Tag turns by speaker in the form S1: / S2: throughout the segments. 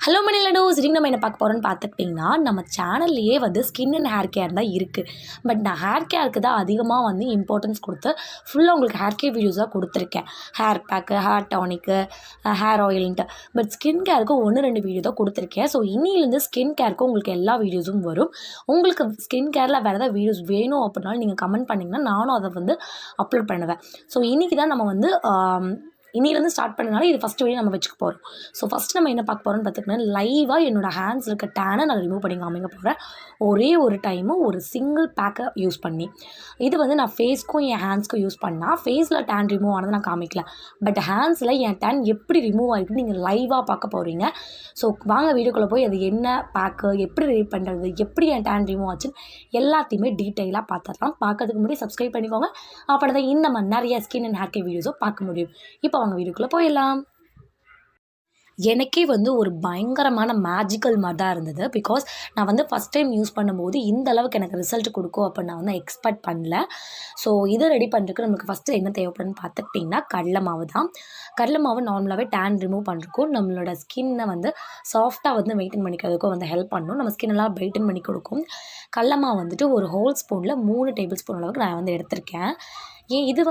S1: Hello மணிலடோஸ் இன்னைக்கு நம்ம என்ன பார்க்க போகிறோம்னு பார்த்துக்கிட்டிங்கன்னா நம்ம சேனல்லையே வந்து ஸ்கின் அண்ட் ஹேர் கேர் தான் இருக்குது பட் நான் ஹேர் கேருக்கு தான் அதிகமாக வந்து இம்பார்ட்டன்ஸ் கொடுத்து ஃபுல்லாக உங்களுக்கு ஹேர் கேர் வீடியோஸாக கொடுத்துருக்கேன். Hair pack hair tonic hair ஆயில்ன்ட்டு but skin கேருக்கு ஒன்று ரெண்டு வீடியோ தான் கொடுத்துருக்கேன். ஸோ இன்னிலேருந்து ஸ்கின் கேருக்கு உங்களுக்கு எல்லா வீடியோஸும் வரும். உங்களுக்கு ஸ்கின் கேரில் வேறு ஏதாவது வீடியோஸ் வேணும் அப்படின்னாலும் நீங்கள் கமெண்ட் பண்ணிங்கன்னா நானும் அதை வந்து அப்லோட் பண்ணுவேன். ஸோ இன்றைக்கி தான் நம்ம வந்து இன்னிலேருந்து ஸ்டார்ட் பண்ணனால இது ஃபஸ்ட் வீடியோ நம்ம வச்சுக்க போகிறோம் ஸோ ஃபஸ்ட் நம்ம என்ன பார்க்க போகிறோம்னு பார்த்துக்கிட்டா லைவாக என்னோட ஹேண்ட்ஸ் இருக்க டேனை நான் ரிமூவ் பண்ணி காமிக்க போகிறேன் ஒரே ஒரு டைமு ஒரு சிங்கிள் பேக்கை யூஸ் பண்ணி. இது வந்து நான் ஃபேஸ்க்கும் என் ஹேண்ட்ஸ்க்கும் யூஸ் பண்ணால் ஃபேஸில் டேன் ரிமூவ் ஆனதை நான் காமிக்கல. பட் ஹேண்ட்ஸில் என் டேன் எப்படி ரிமூவ் ஆகிருக்கு நீங்கள் லைவாக பார்க்க போகிறீங்க ஸோ வாங்க வீடியோக்குள்ளே போய் அது என்ன பேக்கு எப்படி ரெடி பண்ணுறது எப்படி என் டேன் ரிமூவ் ஆச்சுன்னு எல்லாத்தையுமே டீட்டெயிலாக பார்த்துடலாம். பார்க்கறதுக்கு முன்னாடி சப்ஸ்கிரைப் பண்ணிக்கோங்க. அப்படி தான் இந்த மாதிரி நிறைய ஸ்கின் அண்ட் ஹேர் கேர் வீடியோஸும் பார்க்க முடியும். இப்போ வாங்க வீடியோக்குள்ளே போயிடலாம். எனக்கே வந்து ஒரு பயங்கரமான மேஜிக்கல் மாதிரி தான் இருந்தது. பிகாஸ் நான் வந்து ஃபஸ்ட் டைம் யூஸ் பண்ணும்போது இந்த அளவுக்கு எனக்கு ரிசல்ட் கொடுக்கும் அப்படின்னு நான் வந்து எக்ஸ்பெக்ட் பண்ணல. ஸோ இதை ரெடி பண்ணுறதுக்கு நமக்கு ஃபஸ்ட்டு என்ன தேவைப்படுன்னு பார்த்துக்கிட்டிங்கன்னா கடலை மாவு தான். கடலை மாவு நார்மலாகவே டேன் ரிமூவ் பண்ணுறக்கும் நம்மளோட ஸ்கின்னை வந்து சாஃப்டாக வந்து மெயின்டைன் பண்ணிக்கிறதுக்கும் வந்து ஹெல்ப் பண்ணும். நம்ம ஸ்கின் எல்லாம் மெயின்டைன் பண்ணி கொடுக்கும். கடலை மாவு வந்துட்டு ஒரு ஹோல் ஸ்பூனில் மூணு டேபிள் ஸ்பூன் அளவுக்கு நான் வந்து எடுத்திருக்கேன். ஏன் இது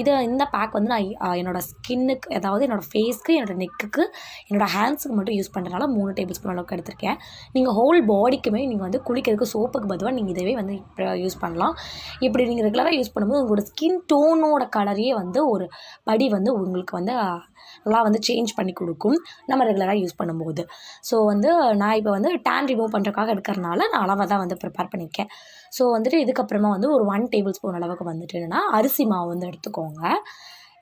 S1: இது இந்த பேக் வந்து நான் என்னோடய ஸ்கின்னுக்கு அதாவது என்னோடய ஃபேஸ்க்கு என்னோடய நெக்குக்கு என்னோடய ஹேண்ட்ஸுக்கு மட்டும் யூஸ் பண்ணுறதுனால மூணு டேபிள் ஸ்பூன் அளவுக்கு எடுத்திருக்கேன். நீங்கள் ஹோல் பாடிக்குமே நீங்கள் வந்து குளிக்கிறதுக்கு சோப்புக்கு பதிலாக நீங்கள் இதவே வந்து யூஸ் பண்ணலாம். இப்படி நீங்கள் ரெகுலராக யூஸ் பண்ணும்போது உங்களோட ஸ்கின் டோனோட கலரையே வந்து ஒரு படி வந்து உங்களுக்கு வந்து எல்லாம் நல்லா வந்து சேஞ்ச் பண்ணி கொடுக்கும். நம்ம ரெகுலராக யூஸ் பண்ணும்போது. ஸோ வந்து நான் இப்போ வந்து டேன் ரிமூவ் பண்ணுறதுக்காக எடுக்கிறனால நான் அளவாக தான் வந்து ப்ரிப்பேர் பண்ணியிருக்கேன். ஸோ வந்துட்டு இதுக்கப்புறமா வந்து ஒரு ஒன் டேபிள் ஸ்பூன் அளவுக்கு வந்துட்டு என்னென்னா அரிசி மாவு வந்து எடுத்துக்கோங்க.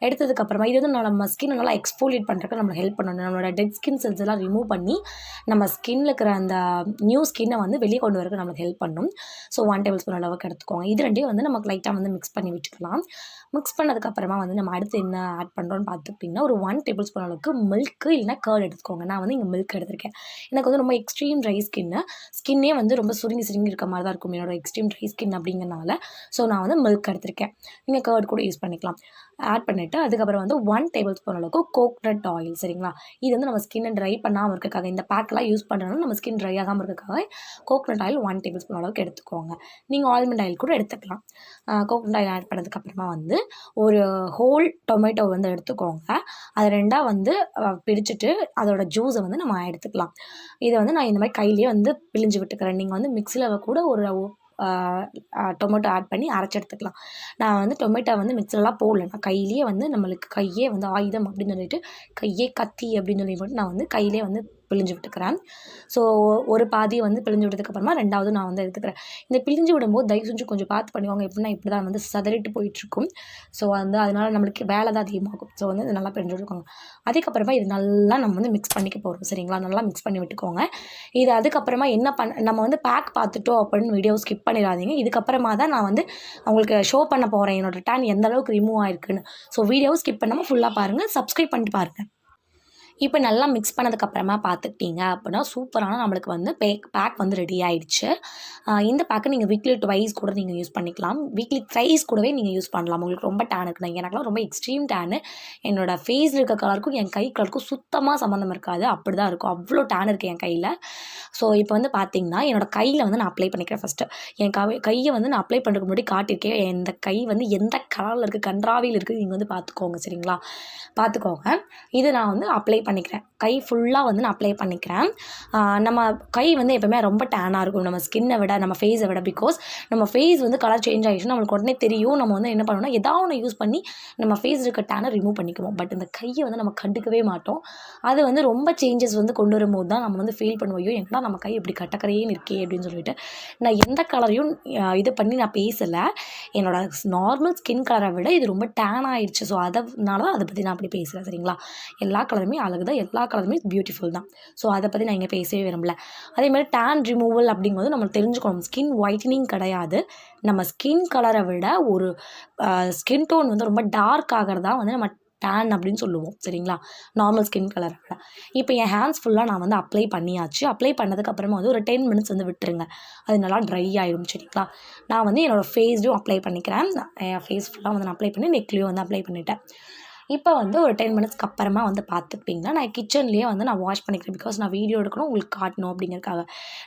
S1: எடுத்ததுக்கப்புறமா இது வந்து நம்ம ஸ்கின் நல்லா எக்ஸ்போலியேட் பண்ணுறதுக்கு நம்மளுக்கு ஹெல்ப் பண்ணணும். நம்மளோட டெட் ஸ்கின் செல்ஸ் எல்லாம் ரிமூவ் பண்ணி நம்ம ஸ்கின்ல இருக்கிற அந்த நியூ ஸ்கின்னை வந்து வெளியே கொண்டு வரதுக்கு நம்மளுக்கு ஹெல்ப் பண்ணும். ஸோ ஒன் டேபிள் ஸ்பூன் அளவுக்கு எடுத்துக்கோங்க. இது ரெண்டையும் வந்து நமக்கு லைட்டாக வந்து மிக்ஸ் பண்ணி விட்டுக்கலாம். மிக்ஸ் பண்ணதுக்கப்புறமா வந்து நம்ம அடுத்து என்ன ஆட் பண்ணுறோன்னு பார்த்துக்கிட்டிங்கன்னா ஒரு ஒன் டேபிள் ஸ்பூன் அளவுக்கு மில்க்கு இல்லைனா கேர்ட் எடுத்துக்கோங்க. நான் வந்து இங்கே மில்க் எடுத்திருக்கேன். எனக்கு வந்து ரொம்ப எக்ஸ்ட்ரீம் ட்ரை ஸ்கின்னு ஸ்கின்னே வந்து ரொம்ப சுருங்கி சுருங்கி இருக்க மாதிரி தான் இருக்கும். என்னோட எக்ஸ்ட்ரீம் ட்ரை ஸ்கின் அப்படிங்கிறனால. ஸோ நான் வந்து மில்க் எடுத்திருக்கேன். நீங்கள் கேர்ட் கூட யூஸ் பண்ணிக்கலாம். ஆட் பண்ணிவிட்டு அதுக்கப்புறம் வந்து ஒன் டேபிள் ஸ்பூன் அளவுக்கு கோக்னட் ஆயில் சரிங்களா? இது வந்து நம்ம ஸ்கின்னை ட்ரை பண்ணாமல் இருக்கக்காக இந்த பேக்கெலாம் யூஸ் பண்ணுறதுனால நம்ம ஸ்கின் ட்ரை ஆகாமல் இருக்கக்காக coconut oil one tablespoon அளவுக்கு எடுத்துக்கோங்க. நீங்கள் ஆல்மண்ட் ஆயில் கூட எடுத்துக்கலாம். கோக்னட் ஆயில் ஆட் பண்ணதுக்கப்புறமா வந்து ஒரு ஹோல் டொமேட்டோ வந்து எடுத்துக்கோங்க. அதை ரெண்டாக வந்து பிடிச்சிட்டு பிரிச்சுட்டு அதோட ஜூஸை வந்து நம்ம எடுத்துக்கலாம். இதை வந்து நான் இந்த மாதிரி கையிலேயே வந்து பிழிஞ்சு விட்டுக்கிறேன். நீங்கள் வந்து மிக்சியில் கூட ஒரு டொமேட்டோ ஆட் பண்ணி அரைச்சி எடுத்துக்கலாம். நான் வந்து டொமேட்டோ வந்து மிக்சிலலாம் போடல. நான் கையிலேயே வந்து நம்மளுக்கு கையே வந்து ஆயுதம் அப்படின்னு சொல்லிட்டு கையே கத்தி அப்படின்னு சொல்லி மட்டும் நான் வந்து கையிலே வந்து பிழிஞ்சு விட்டுக்கிறேன் ஸோ ஒரு பாதியை வந்து பிழிஞ்சு விட்டதுக்கப்புறமா ரெண்டாவது நான் வந்து எடுத்துக்கிறேன். இந்த பிழிஞ்சு விடும்போது தயவு செஞ்சு கொஞ்சம் பார்த்து பண்ணுவாங்க. எப்படின்னா இப்படி தான் வந்து சதறிட்டு போயிட்டுருக்கும். ஸோ வந்து அதனால நம்மளுக்கு வேலை தான் அதிகமாகும். ஸோ வந்து இது நல்லா பிழிஞ்சு விட்டுக்கோங்க. அதுக்கப்புறமா இது நல்லா நம்ம வந்து மிக்ஸ் பண்ணிக்க போகிறோம் சரிங்களா? நல்லா மிக்ஸ் பண்ணி விட்டுக்கோங்க. இது அதுக்கப்புறமா என்ன பண்ண நம்ம வந்து பேக் பார்த்துட்டோம் அப்படின்னு வீடியோ ஸ்கிப் பண்ணிடாதீங்க. இதுக்கப்புறமா தான் நான் வந்து உங்களுக்கு ஷோ பண்ண போகிறேன் என்னோட டேன் எந்த அளவுக்கு ரிமூவ் ஆயிருக்குன்னு. ஸோ வீடியோவை ஸ்கிப் பண்ணாமல் ஃபுல்லாக பாருங்கள் சப்ஸ்கிரைப் பண்ணிட்டு பாருங்கள் இப்போ நல்லா மிக்ஸ் பண்ணதுக்கப்புறமா பார்த்துக்கிட்டீங்க அப்படின்னா சூப்பரான நம்மளுக்கு வந்து பேக் பேக் வந்து ரெடி ஆயிடுச்சு. இந்த பேக்கை நீங்கள் வீக்லி ட்வைஸ் கூட நீங்கள் யூஸ் பண்ணிக்கலாம். வீக்லி த்ரைஸ் கூடவே நீங்கள் யூஸ் பண்ணலாம். உங்களுக்கு ரொம்ப டேன் இருக்குண்ணா எனக்குலாம் ரொம்ப எக்ஸ்ட்ரீம் டேனு என்னோட ஃபேஸில் இருக்க கலருக்கும் என் கை கலருக்கும் சுத்தமாக சம்மந்தம் இருக்காது. அப்படி தான் இருக்கும். அவ்வளோ டேன் இருக்குது என் கையில். ஸோ இப்போ வந்து பார்த்தீங்கன்னா என்னோடய கையில் வந்து நான் அப்ளை பண்ணிக்கிறேன் ஃபஸ்ட்டு என் கை கையை வந்து நான் அப்ளை பண்ணுறதுக்கு முன்னாடி காட்டியிருக்கேன். இந்த கை வந்து எந்த கலரில் இருக்குது கன்றாவியில் இருக்குது நீங்கள் வந்து பார்த்துக்கோங்க சரிங்களா? பார்த்துக்கோங்க இது நான் வந்து அப்ளை பண்ணிக்கிறேன். கை ஃபுல்லாக வந்து நான் அப்ளை பண்ணிக்கிறேன். நம்ம கை வந்து எப்போவுமே ரொம்ப டேனாக இருக்கும். நம்ம ஸ்கின்னை விட நம்ம ஃபேஸை விட பிகாஸ் நம்ம ஃபேஸ் வந்து கலர் சேஞ்ச் ஆகிடுச்சுன்னா நம்மளுக்கு உடனே தெரியும். நம்ம வந்து என்ன பண்ணணும்னா ஏதாவது ஒன்று யூஸ் பண்ணி நம்ம ஃபேஸ் இருக்க டேனை ரிமூவ் பண்ணிக்குவோம். பட் இந்த கையை வந்து நம்ம கண்டுக்கவே மாட்டோம். அது வந்து ரொம்ப சேஞ்சஸ் வந்து கொண்டு வரும்போது தான் நம்ம வந்து ஃபீல் பண்ணுவோம். ஐயோ நம்ம கை இப்படி கட்டக்கரையே இருக்கே அப்படின்னு சொல்லிட்டு. நான் எந்த கலரையும் இது பண்ணி நான் பேசலை. என்னோட நார்மல் ஸ்கின் கலரை விட இது ரொம்ப டேன் ஆயிடுச்சு. ஸோ அதனால தான் அதை பற்றி நான் அப்படி பேசுகிறேன் சரிங்களா? எல்லா கலருமே அழகு தான் எல்லா கலருமே பியூட்டிஃபுல் தான். ஸோ அதை பற்றி நான் இங்கே பேசவே விரும்பல. அதே மாதிரி டேன் ரிமூவல் அப்படிங்கும்போது நம்ம தெரிஞ்சுக்கணும் ஸ்கின் ஒயிட்டனிங் கிடையாது. நம்ம ஸ்கின் கலரை விட ஒரு ஸ்கின் டோன் வந்து ரொம்ப டார்க் ஆகிறதா வந்து நம்ம டேன் அப்படின்னு சொல்லுவோம் சரிங்களா? நார்மல் ஸ்கின் கலரை விட. இப்போ என் ஹேண்ட்ஸ் ஃபுல்லாக நான் வந்து அப்ளை பண்ணியாச்சு. அப்ளை பண்ணதுக்கப்புறமா வந்து ஒரு டென் மினிட்ஸ் வந்து விட்டுருங்க. அது நல்லா ட்ரை ஆயிடும் சரிங்களா? நான் வந்து என்னோடய ஃபேஸ்லையும் அப்ளை பண்ணிக்கிறேன். என் ஃபேஸ் ஃபுல்லாக வந்து நான் அப்ளை பண்ணி நெக்லேயும் வந்து அப்ளை பண்ணிட்டேன். இப்போ வந்து ஒரு டென் மினிட்ஸ்க்கு அப்புறமா வந்து பார்த்துப்பீங்கன்னா நான் கிச்சன்லேயே வந்து நான் வாஷ் பண்ணிக்கிறேன். பிகாஸ் நான் வீடியோ எடுக்கணும் உங்களுக்கு காட்டணும் அப்படிங்கிறதுக்காக.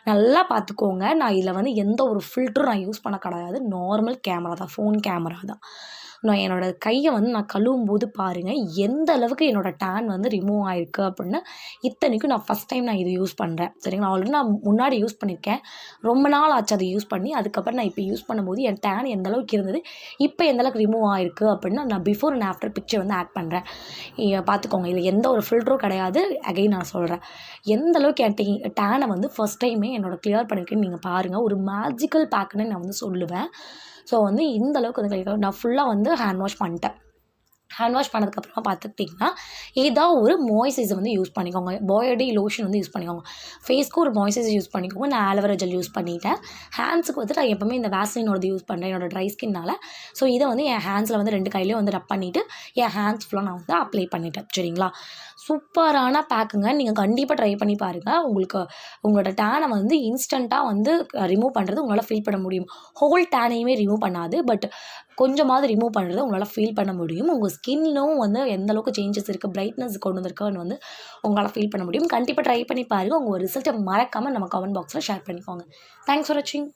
S1: நல்லா பார்த்துக்கோங்க நான் இதில் வந்து எந்த ஒரு ஃபில்டரும் நான் யூஸ் பண்ண கிடையாது. நார்மல் கேமரா தான் ஃபோன் கேமரா தான். நான் என்னோடய கையை வந்து நான் கழுவும் போது பாருங்கள் எந்த அளவுக்கு என்னோடய டேன் வந்து ரிமூவ் ஆயிருக்கு அப்படின்னு இத்தனைக்கும் நான் ஃபஸ்ட் டைம் நான் இது யூஸ் பண்ணுறேன் சரிங்களா? ஆல்ரெடி நான் முன்னாடி யூஸ் பண்ணியிருக்கேன் ரொம்ப நாள் ஆச்சு அதை யூஸ் பண்ணி அதுக்கப்புறம் நான் இப்போ யூஸ் பண்ணும்போது என் டேன் எந்த அளவுக்கு இருந்தது இப்போ எந்த அளவுக்கு ரிமூவ் ஆயிருக்கு அப்படின்னு நான் பிஃபோர் அண்ட் ஆஃப்டர் பிக்சர் வந்து ஆட் பண்ணுறேன் பார்த்துக்கோங்க இதில் எந்த ஒரு ஃபில்டரும் கிடையாது. அகைன் நான் சொல்கிறேன் எந்த அளவுக்கு என் டேனை வந்து ஃபஸ்ட் டைமே என்னோட கிளியர் பண்ணியிருக்கேன்னு நீங்கள் பாருங்கள் ஒரு மேஜிக்கல் பேக்குன்னு நான் வந்து சொல்லுவேன். ஸோ வந்து இந்தளவுக்கு வந்து கிடைக்கும் நான் ஃபுல்லாக வந்து ஹேண்ட் வாஷ் பண்ணிட்டேன். ஹேண்ட் வாஷ் பண்ணதுக்கப்புறமா பார்த்துக்கிட்டிங்கன்னா ஏதோ ஒரு மாய்ஸ்சரைசர் வந்து யூஸ் பண்ணிக்கோங்க. பாடி லோஷன் வந்து யூஸ் பண்ணிக்கோங்க. ஃபேஸ்க்கு ஒரு மாய்ஸ்சரைசர் யூஸ் பண்ணிக்கோங்க. நான் ஆலோவேரா ஜெல் யூஸ் பண்ணிட்டேன். ஹேண்ட்ஸுக்கு வந்து நான் எப்போவுமே இந்த வேஸ்லினோடது யூஸ் பண்ணுறேன் என்னோட ட்ரை ஸ்கின்னால் ஸோ இதை வந்து என் ஹேண்ட்ஸில் வந்து ரெண்டு கையிலையும் வந்து ரப் பண்ணிவிட்டு என் ஹேண்ட்ஸ் ஃபுல்லாக நான் வந்து அப்ளை பண்ணிட்டேன். சரிங்களா? சூப்பரான பேக்குங்க நீங்கள் கண்டிப்பாக ட்ரை பண்ணி பாருங்கள் உங்களுக்கு உங்களோட டேனை வந்து இன்ஸ்டண்ட்டாக வந்து ரிமூவ் பண்ணுறது உங்களால் ஃபீல் பண்ண முடியும். ஹோல் டேனையுமே ரிமூவ் பண்ணாது. பட் கொஞ்சமாவது ரிமூவ் பண்ணுறது உங்களால் ஃபீல் பண்ண முடியும். உங்கள் ஸ்கின்னும் வந்து எந்த அளவுக்கு சேஞ்சஸ் இருக்குது பிரைட்னஸ் கொண்டு வந்திருக்கான்னு வந்து உங்களால் ஃபீல் பண்ண முடியும். கண்டிப்பாக ட்ரை பண்ணி பாருங்கள் உங்கள் ரிசல்ட்டை மறக்காமல் நம்ம கமெண்ட் பாக்ஸில் ஷேர் பண்ணிக்கோங்க. தேங்க்ஸ் ஃபார் வாட்சிங்